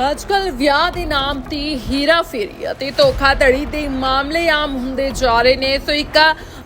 ਅੱਜਕੱਲ ਵਿਆਹ ਦੇ ਨਾਮ ਤੇ ਹੀਰਾ ਫੇਰੀ ਅਤੇ ਧੋਖਾਧੜੀ ਦੇ ਮਾਮਲੇ ਆਮ ਹੁੰਦੇ ਜਾ ਰਹੇ ਨੇ। ਸੋ ਇੱਕ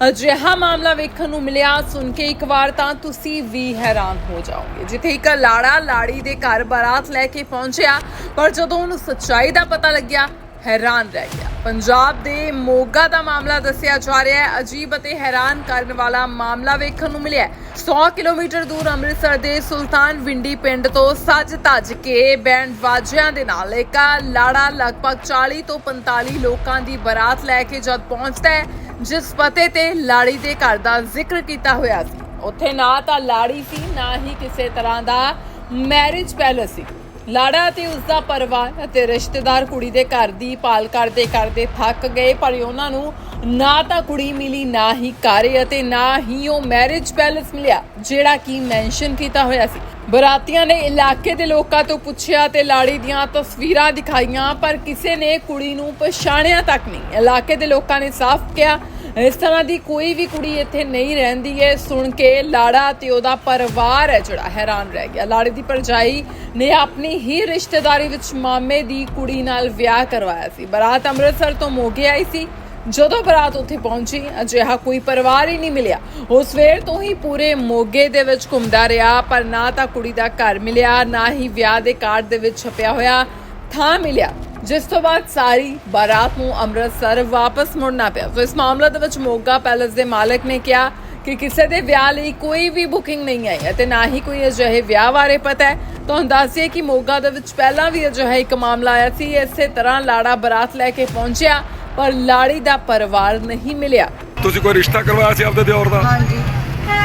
ਅਜਿਹਾ ਮਾਮਲਾ ਵੇਖਣ ਨੂੰ ਮਿਲਿਆ। ਸੁਣ ਕੇ ਇੱਕ ਵਾਰ ਤਾਂ ਤੁਸੀਂ ਵੀ ਹੈਰਾਨ ਹੋ ਜਾਓਗੇ। ਜਿੱਥੇ ਇੱਕ ਲਾੜਾ ਲਾੜੀ ਦੇ ਘਰ ਬਾਰਾਤ ਲੈ ਕੇ ਪਹੁੰਚਿਆ, ਪਰ ਜਦੋਂ ਉਹਨੂੰ ਸੱਚਾਈ ਦਾ ਪਤਾ ਲੱਗਿਆ ਹੈਰਾਨ ਰਹਿ ਗਿਆ। ਪੰਜਾਬ ਦੇ ਮੋਗਾ ਦਾ ਮਾਮਲਾ ਦੱਸਿਆ ਜਾ ਰਿਹਾ ਹੈ। ਅਜੀਬ ਅਤੇ ਹੈਰਾਨ ਕਰਨ ਵਾਲਾ ਮਾਮਲਾ ਵੇਖਣ ਨੂੰ ਮਿਲਿਆ ਹੈ। 100 ਕਿਲੋਮੀਟਰ ਦੂਰ ਅੰਮ੍ਰਿਤਸਰ ਦੇ ਸੁਲਤਾਨ ਵਿੰਡੀ ਪਿੰਡ ਤੋਂ ਸੱਜ ਧੱਜ ਕੇ ਬੈਂਡ ਵਾਜਿਆਂ ਦੇ ਨਾਲ ਇੱਕ ਲਾੜਾ ਲਗਭਗ 40 ਤੋਂ 45 ਲੋਕਾਂ ਦੀ ਬਰਾਤ ਲੈ ਕੇ ਜਦ ਪਹੁੰਚਦਾ ਹੈ, ਜਿਸ ਪਤੇ ਤੇ ਲਾੜੀ ਦੇ ਘਰ ਦਾ ਜ਼ਿਕਰ ਕੀਤਾ ਹੋਇਆ ਸੀ। ਉੱਥੇ ਨਾ ਤਾਂ ਲਾੜੀ ਸੀ, ਨਾ ਹੀ ਕਿਸੇ ਤਰ੍ਹਾਂ ਦਾ ਮੈਰਿਜ ਪੈਲੇਸ ਸੀ। ਲਾੜਾ ਅਤੇ ਉਸ ਦਾ ਪਰਿਵਾਰ ਅਤੇ ਰਿਸ਼ਤੇਦਾਰ ਕੁੜੀ ਦੇ ਘਰ ਦੀ ਭਾਲ ਕਰਦੇ ਕਰਦੇ ਥੱਕ ਗਏ, ਪਰ ਉਹਨਾਂ ਨੂੰ ਨਾ ਤਾਂ ਕੁੜੀ ਮਿਲੀ, ਨਾ ਹੀ ਘਰ ਅਤੇ ਨਾ ਹੀ ਉਹ ਮੈਰਿਜ ਪੈਲੇਸ ਮਿਲਿਆ, ਜਿਹੜਾ ਕਿ ਮੈਂਸ਼ਨ ਕੀਤਾ ਹੋਇਆ ਸੀ। ਬਰਾਤੀਆਂ ਨੇ ਇਲਾਕੇ ਦੇ ਲੋਕਾਂ ਤੋਂ ਪੁੱਛਿਆ ਤੇ ਲਾੜੀ ਦੀਆਂ ਤਸਵੀਰਾਂ ਦਿਖਾਈਆਂ, ਪਰ ਕਿਸੇ ਨੇ ਕੁੜੀ ਨੂੰ ਪਛਾਣਿਆ ਤੱਕ ਨਹੀਂ। ਇਲਾਕੇ ਦੇ ਲੋਕਾਂ ਨੇ ਸਾਫ਼ ਕਿਹਾ ਇਸ ਤਰ੍ਹਾਂ ਦੀ ਕੋਈ ਵੀ ਕੁੜੀ ਇੱਥੇ ਨਹੀਂ ਰਹਿੰਦੀ ਹੈ। ਸੁਣ ਕੇ ਲਾੜਾ ਤੇ ਉਹਦਾ ਪਰਿਵਾਰ ਹੈ ਜਿਹੜਾ ਹੈਰਾਨ ਰਹਿ ਗਿਆ। ਲਾੜੇ ਦੀ ਪਰਜਾਈ ਨੇ ਆਪਣੀ ਹੀ ਰਿਸ਼ਤੇਦਾਰੀ ਵਿੱਚ ਮਾਮੇ ਦੀ ਕੁੜੀ ਨਾਲ ਵਿਆਹ ਕਰਵਾਇਆ ਸੀ। ਬਰਾਤ ਅੰਮ੍ਰਿਤਸਰ ਤੋਂ ਮੋਗੇ ਆਈ ਸੀ। ਜਦੋਂ ਬਰਾਤ ਉੱਥੇ ਪਹੁੰਚੀ, ਅਜਿਹਾ ਕੋਈ ਪਰਿਵਾਰ ਹੀ ਨਹੀਂ ਮਿਲਿਆ। ਉਸ ਸਵੇਰ ਤੋਂ ਹੀ ਪੂਰੇ ਮੋਗੇ ਦੇ ਵਿੱਚ ਘੁੰਮਦਾ ਰਿਹਾ, ਪਰ ਨਾ ਤਾਂ ਕੁੜੀ ਦਾ ਘਰ ਮਿਲਿਆ, ਨਾ ਹੀ ਵਿਆਹ ਦੇ ਕਾਰਡ ਦੇ ਵਿੱਚ ਛਪਿਆ ਹੋਇਆ ਥਾਂ ਮਿਲਿਆ। ਜਿਸ ਤੋਂ ਬਾਅਦ ਸਾਰੀ ਬਾਰਾਤ ਨੂੰ ਅੰਮ੍ਰਿਤਸਰ ਵਾਪਸ ਮੁੜਨਾ ਪਿਆ। ਸੋ ਇਸ ਮਾਮਲੇ ਦੇ ਵਿੱਚ ਮੋਗਾ ਪੈਲੇਸ ਦੇ ਮਾਲਕ ਨੇ ਕਿਹਾ ਕਿ ਕਿਸੇ ਦੇ ਵਿਆਹ ਲਈ ਕੋਈ ਵੀ ਬੁਕਿੰਗ ਨਹੀਂ ਆਈ ਅਤੇ ਨਾ ਹੀ ਕੋਈ ਅਜਿਹੇ ਵਿਆਹ ਬਾਰੇ ਪਤਾ ਹੈ। ਤੁਹਾਨੂੰ ਦੱਸਿਏ ਕਿ ਮੋਗਾ ਦੇ ਵਿੱਚ ਪਹਿਲਾਂ ਵੀ ਅਜਿਹਾ ਇੱਕ ਮਾਮਲਾ ਆਇਆ ਸੀ। ਇਸੇ ਤਰ੍ਹਾਂ ਲਾੜਾ ਬਰਾਤ ਲੈ ਕੇ ਪਹੁੰਚਿਆ ਪਰ ਲਾੜੀ ਦਾ ਪਰਿਵਾਰ ਨਹੀਂ ਮਿਲਿਆ। ਤੁਸੀਂ ਕੋਈ ਰਿਸ਼ਤਾ ਕਰਵਾਇਆ ਸੀ ਆਪਦੇ ਦਿਓਰ ਦਾ? ਹਾਂਜੀ।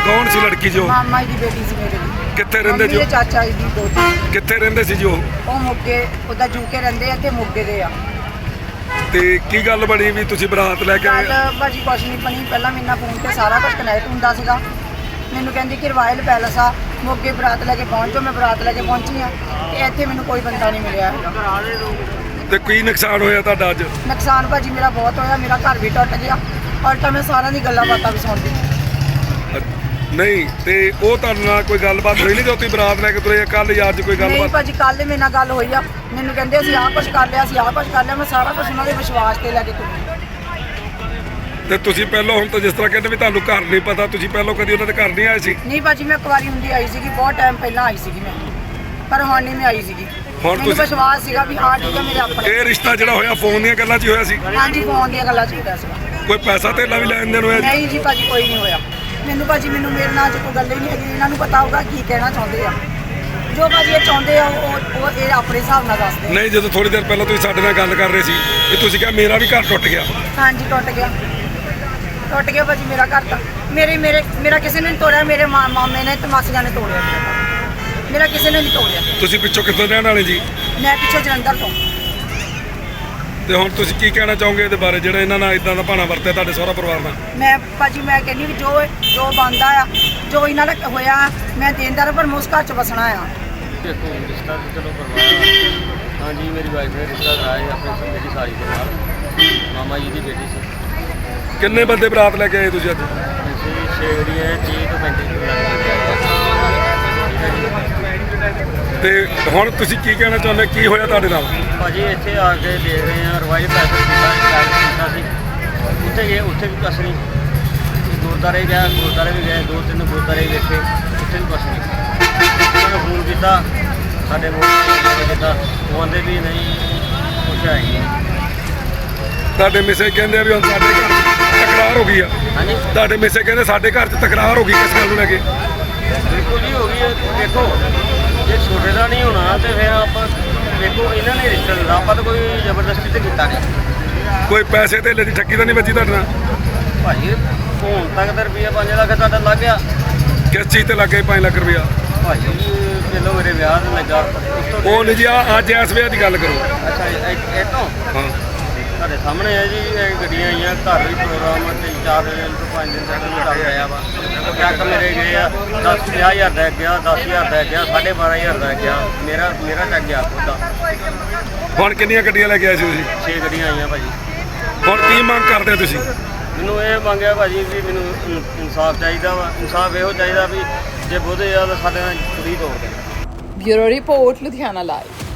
ਕੌਣ ਸੀ ਲੜਕੀ ਜੋ? ਮਾਮਾ ਜੀ ਦੀ ਬੇਟੀ ਸੀ ਮੇਰੇ ਦੀ ਕਿੱਥੇ ਰਹਿੰਦੇ ਮੰਮੀ ਜੋ? ਦੇ ਚਾਚਾ ਜੀ ਦੀ ਦੋਤੀ ਕਿੱਥੇ ਰਹਿੰਦੇ ਸੀ ਜੋ? ਉਹ ਮੋਗੇ ਉਹਦਾ ਜੂਕੇ ਰਹਿੰਦੇ ਆ ਤੇ ਮੋਗੇ ਦੇ ਆ। ਤੇ ਕੀ ਗੱਲ ਬਣੀ ਵੀ ਤੁਸੀਂ ਬਰਾਤ ਲੈ ਕੇ ਆਏ? ਕੱਲ ਭਾਜੀ ਕੁਛ ਨਹੀਂ ਬਣੀ। ਪਹਿਲਾਂ ਮੇਰੇ ਨਾਲ ਫੋਨ ਤੇ ਸਾਰਾ ਕੁਝ ਕਨੈਕਟ ਹੁੰਦਾ ਸੀਗਾ। ਮੈਨੂੰ ਕਹਿੰਦੀ ਕਿ ਰਾਇਲ ਪੈਲਸ ਆ ਮੋਗੇ ਬਰਾਤ ਲੈ ਕੇ ਪਹੁੰਚੋ ਮੈਂ ਬਰਾਤ ਲੈ ਕੇ ਪਹੁੰਚੀ ਆ। ਤੇ ਇੱਥੇ ਮੈਨੂੰ ਕੋਈ ਬੰਦਾ ਨਹੀਂ ਮਿਲਿਆ। ਹੈਗਾ। ਤੇ ਕੀ ਨੁਕਸਾਨ ਹੋਇਆ ਤੁਹਾਡਾ ਅੱਜ? ਨੁਕਸਾਨ ਭਾਜੀ ਮੇਰਾ ਬਹੁਤ ਹੋਇਆ ਮੇਰਾ ਘਰ ਵੀ ਟੁੱਟ ਗਿਆ। ਉਲਟਾ ਮੈਂ ਸਾਰਿਆਂ ਦੀ ਗੱਲਾਂ ਬਾਤਾਂ ਵੀ ਸੁਣਦੀ। ਅ- ਨਹੀਂ ਤੇ ਉਹ ਤੁਹਾਡੇ ਨਾਲ ਕੋਈ ਗੱਲਬਾਤ ਹੋਈ ਨਹੀਂ ਜਦੋਂ ਤੁਸੀਂ ਬਰਾਤ ਲੈ ਕੇ ਤੁਰੇ ਕੱਲ ਯਾਰ ਚ ਕੋਈ ਨਹੀਂ ਗੱਲਬਾਤ? ਭਾਜੀ ਕੱਲ ਮੇਰੇ ਨਾਲ ਗੱਲ ਹੋਈ ਆ। ਮੈਨੂੰ ਕਹਿੰਦੇ ਅਸੀਂ ਆਹ ਕੁਝ ਕਰ ਲਿਆ ਅਸੀਂ ਆਹ ਕੁਝ ਕਰ ਲਿਆ ਮੈਂ ਸਾਰਾ ਕੁਝ ਉਹਨਾਂ ਦੇ ਵਿਸ਼ਵਾਸ ਤੇ ਲੈ ਕੇ ਤੁਰੀ ਤੇ ਤੁਸੀਂ ਪਹਿਲਾਂ ਹੁਣ ਤਾਂ ਜਿਸ ਤਰ੍ਹਾਂ ਕਹਿੰਦੇ ਵੀ ਤੁਹਾਨੂੰ ਘਰ ਨਹੀਂ ਪਤਾ ਤੁਸੀਂ ਪਹਿਲਾਂ ਕਦੀ ਉਹਨਾਂ ਦੇ ਘਰ ਨਹੀਂ ਆਏ ਸੀ? ਨਹੀਂ ਭਾਜੀ ਮੈਂ ਕੁਵਾਰੀ ਹੁੰਦੀ ਆਈ ਸੀਗੀ ਬਹੁਤ ਟਾਈਮ ਪਹਿਲਾਂ ਆਈ ਸੀਗੀ ਮੈਂ। ਪਰ ਹੁਣ ਨਹੀਂ ਮੈਂ ਆਈ ਸੀਗੀ। ਹੁਣ ਮੈਨੂੰ ਤੁਸੀਂ- ਵਿਸ਼ਵਾਸ ਸੀਗਾ ਵੀ ਹਾਂ ਠੀਕ ਹੈ ਮੇਰੇ ਆਪਣੇ ਇਹ ਰਿਸ਼ਤਾ ਜਿਹੜਾ ਹੋਇਆ ਫੋਨ ਦੀਆਂ ਗੱਲਾਂ 'ਚ ਹੀ ਹੋਇਆ ਸੀ? ਹਾਂਜੀ ਫੋਨ ਦੀਆਂ ਗੱਲਾਂ ਚੀਤਾ ਸੀਗਾ। ਕੋਈ ਪੈਸਾ ਧੇਲਾ ਵੀ ਲੈਣ ਦੇਣ ਹੋਇਆ ਜੀ? ਨਹੀਂ ਜੀ ਭਾਜੀ ਕੋਈ ਨਹੀਂ ਹੋਇਆ। ਮੈਨੂੰ ਭਾਜੀ ਮੈਨੂੰ ਮੇਰੇ ਨਾਲ ਅੱਜ ਕੋਈ ਗੱਲ ਹੀ ਨਹੀਂ ਹੈਗੀ। ਇਹਨਾਂ ਨੂੰ ਪਤਾ ਹੋਊਗਾ ਕੀ ਕਹਿਣਾ ਚਾਹੁੰਦੇ ਆ। ਜੋ ਭਾਜੀ ਇਹ ਚਾਹੁੰਦੇ ਆ ਉਹ ਉਹ ਇਹ ਆਪਣੇ ਹਿਸਾਬ ਨਾਲ ਦੱਸਦੇ। ਨਹੀਂ ਜਦੋਂ ਥੋੜੀ ਦੇਰ ਪਹਿਲਾਂ ਤੁਸੀਂ ਸਾਡੇ ਨਾਲ ਗੱਲ ਕਰ ਰਹੇ ਸੀ ਕਿ ਤੁਸੀਂ ਕਿਹਾ ਮੇਰਾ ਵੀ ਘਰ ਟੁੱਟ ਗਿਆ। ਹਾਂਜੀ ਟੁੱਟ ਗਿਆ। ਟੁੱਟ ਗਿਆ ਭਾਜੀ ਮੇਰਾ ਘਰ ਤਾਂ। ਮੇਰੇ ਮੇਰੇ ਮੇਰਾ ਕਿਸੇ ਨੇ ਨਹੀਂ ਤੋੜਿਆ ਮੇਰੇ ਮਾ- ਮਾਮੇ ਨੇ ਤੇ ਮਾਸੀਆਂ ਨੇ ਤੋੜਿਆ। ਮੇਰਾ ਕਿਸੇ ਨੇ ਨਹੀਂ ਤੋੜਿਆ। ਤੁਸੀਂ ਪਿੱਛੋਂ ਕਿੱਥੋਂ ਰਹਿਣ ਵਾਲੇ ਜੀ? ਮੈਂ ਪਿੱਛੇ ਜਲੰਧਰ ਤੋਂ। ਤੇ ਹੁਣ ਤੁਸੀਂ ਕੀ ਕਹਿਣਾ ਚਾਹੋਗੇ ਇਹਦੇ ਬਾਰੇ? ਜਿਹੜਾ ਇਹਨਾਂ ਨਾਲ ਇਦਾਂ ਦਾ ਭਾਣਾ ਵਰਤਿਆ ਤੁਹਾਡੇ ਸਹੁਰਾ ਪਰਿਵਾਰ ਨਾਲ? ਮੈਂ ਭਾਜੀ ਮੈਂ ਕਹਿੰਦੀ ਵੀ ਜੋ ਜੋ ਬੰਦਾ ਆ ਜੋ ਇਹਨਾਂ ਦਾ ਹੋਇਆ ਮੈਂ ਦੇਣਦਾਰ ਪਰ ਮੈਂ ਉਸ ਘਰ ਚ ਵਸਣਾ ਆ। ਦੇਖੋ ਰਿਸ਼ਤਾ ਤਾਂ ਚਲੋ ਪਰਿਵਾਰ ਹਾਂਜੀ ਮੇਰੀ ਵਾਈਫ ਨੇ ਰਿਸ਼ਤਾ ਕਰਾਇਆ ਸੀ ਆਪਣੇ ਮੇਰੀ ਸਾਲੀ ਦੇ ਨਾਲ ਮਾਮਾ ਜੀ ਦੀ ਬੇਟੀ ਸੀ। ਕਿੰਨੇ ਬੰਦੇ ਬਰਾਤ ਲੈ ਕੇ ਆਏ ਤੁਸੀਂ ਅੱਜ? ਅਸੀਂ ਛੇ ਜਿਹੜੀ ਹੈ 30 ਤੋਂ 35 ਕਿਲੋ ਤੇ ਹੁਣ ਤੁਸੀਂ ਕੀ ਕਹਿਣਾ ਚਾਹੁੰਦੇ ਕੀ ਹੋਇਆ ਤੁਹਾਡੇ ਨਾਲ? ਭਾਜੀ ਇੱਥੇ ਆ ਕੇ ਦੇਖ ਰਹੇ ਹਾਂ ਰਵਾਈ ਪੈਸੇ ਕੀਤਾ ਚਾਰਜ ਕੀਤਾ ਸੀ। ਉੱਥੇ ਗਏ ਉੱਥੇ ਵੀ ਕੁਛ ਨਹੀਂ। ਗੁਰਦਾਰੇ ਗਿਆ ਗੁਰਦਾਰੇ ਵੀ ਗਏ ਦੋ ਤਿੰਨ ਗੁਰਦਾਰੇ ਵੇਖੇ ਉੱਥੇ ਵੀ ਕੁਛ ਨਹੀਂ। ਉਹਨਾਂ ਨੂੰ ਫੋਨ ਕੀਤਾ ਸਾਡੇ ਕੋਲ ਕੀਤਾ ਉਹ ਆਂਦੇ ਵੀ ਨਹੀਂ ਕੁਛ ਹੈ ਹੀ ਨਹੀਂ। ਤੁਹਾਡੇ ਮਿਸੇ ਕਹਿੰਦੇ ਆ ਵੀ ਹੁਣ ਸਾਡੇ ਘਰ 'ਚ ਤਕਰਾਰ ਹੋ ਗਈ ਆ। ਹਾਂਜੀ? ਤੁਹਾਡੇ ਮਿਸੇ ਕਹਿੰਦੇ ਸਾਡੇ ਘਰ 'ਚ ਤਕਰਾਰ ਹੋ ਗਈ ਕਿਸ ਗੱਲ ਨੂੰ ਲੈ ਕੇ? ਬਿਲਕੁਲ ਜੀ ਹੋ ਗਈ ਹੈ। ਦੇਖੋ ਜੇ ਛੋਟੇ ਦਾ ਨਹੀਂ ਹੋਣਾ ਤੇ ਫਿਰ ਆਪਾਂ ਦੇਖੋ ਇਹਨਾਂ ਨੇ ਰਿਸ਼ਤਾ ਦਿੱਤਾ ਆਪਾਂ ਤਾਂ ਕੋਈ ਜ਼ਬਰਦਸਤੀ ਤੇ ਕੀਤਾ ਨਹੀਂ। ਕੋਈ ਪੈਸੇ ਧੇਲੇ ਦੀ ਠੱਗੀ ਤਾਂ ਨਹੀਂ ਵੱਜੀ ਤੁਹਾਡੇ ਨਾਲ? ਭਾਜੀ ਹੁਣ ਤੱਕ ਤਾਂ ਰੁਪਈਆ 5 ਲੱਖ ਤੁਹਾਡਾ ਲੱਗ ਗਿਆ। ਕਿਸ ਚੀਜ਼ ਤੇ ਲੱਗੇ 5 ਲੱਖ ਰੁਪਇਆ ਭਾਜੀ ਪਹਿਲਾਂ ਮੇਰੇ ਵਿਆਹ ਤੇ ਲੱਗਾ। ਉਸ ਤੋਂ ਉਹ ਨਹੀਂ ਜੀ ਆ ਅੱਜ ਇਸ ਵੇਲੇ ਦੀ ਗੱਲ ਕਰੋ। ਅੱਛਾ ਇਹ ਇਹ ਤੋਂ? ਸਾਹਮਣੇ ਹੈ ਜੀ ਇਹ ਗੱਡੀਆਂ ਆਈਆਂ ਘਰ ਵੀ ਪ੍ਰੋਗਰਾਮ ਤੇ ਚਾਰ ਦਿਨ ਤੋਂ ਪੰਜ ਦਿਨ ਤੱਕ ਵੀ ਚੱਲ ਰਿਹਾ ਵਾ। ਚੱਕ ਮੇਰੇ ਗਏ ਆ 10 ਹਜ਼ਾਰ ਦਾ ਗਿਆ 10000 ਦਾ ਗਿਆ 12500 ਦਾ ਗਿਆ। ਮੇਰਾ ਮੇਰਾ ਚੱਕ ਗਿਆ ਖੁਦ ਦਾ। ਹੁਣ ਕਿੰਨੀਆਂ ਗੱਡੀਆਂ ਲੈ ਕੇ ਆਏ ਸੀ ਤੁਸੀਂ? ਛੇ ਗੱਡੀਆਂ ਆਈਆਂ ਭਾਜੀ। ਹੁਣ ਕੀ ਮੰਗ ਕਰਦੇ ਹੋ ਤੁਸੀਂ? ਮੈਨੂੰ ਇਹ ਮੰਗਿਆ ਭਾਜੀ ਵੀ ਮੈਨੂੰ ਇਨ- ਇਨਸਾਫ ਚਾਹੀਦਾ ਵਾ। ਇਨਸਾਫ ਇਹੋ ਚਾਹੀਦਾ ਵੀ ਜੇ ਬੋਧੇ ਆ ਤਾਂ ਸਾਡੇ ਨਾਲ ਕੁੜੀ ਤੋੜ ਦੇਣ। Bureau report Ludhiana live.